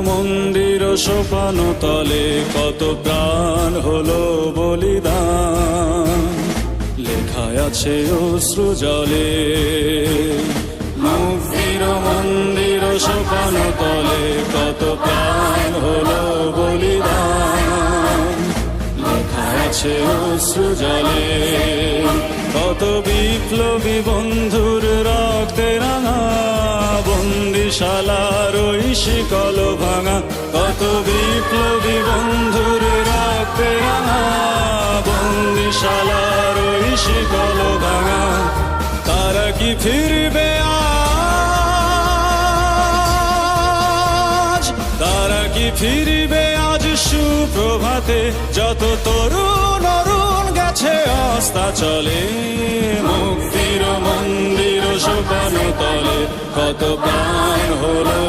মন্দির সোপান তলে কত প্রাণ হলো বলিদান। লেখায় আছে অশ্রু জলে। মুক্তির মন্দির সোপান তলে কত প্রাণ হলো বলিদান। লেখায় আছে অশ্রু জলে। কত বিপ্লবী বন্ধুর রক্তে রাঙা বন্দিশালার ওই শিকল ভাঙা, কত বিপ্লবী বন্ধুর রক্তে রাঙা বন্দিশালার ওই শিকল ভাঙা। তারা কি ফিরবে আজ? তারা কি ফিরবে আজ সুপ্রভাতে? যত তরুণ অরুণ গেছে অস্তা চলে। মুক্তির মন্দির সোপান তলে কত প্রাণ হলো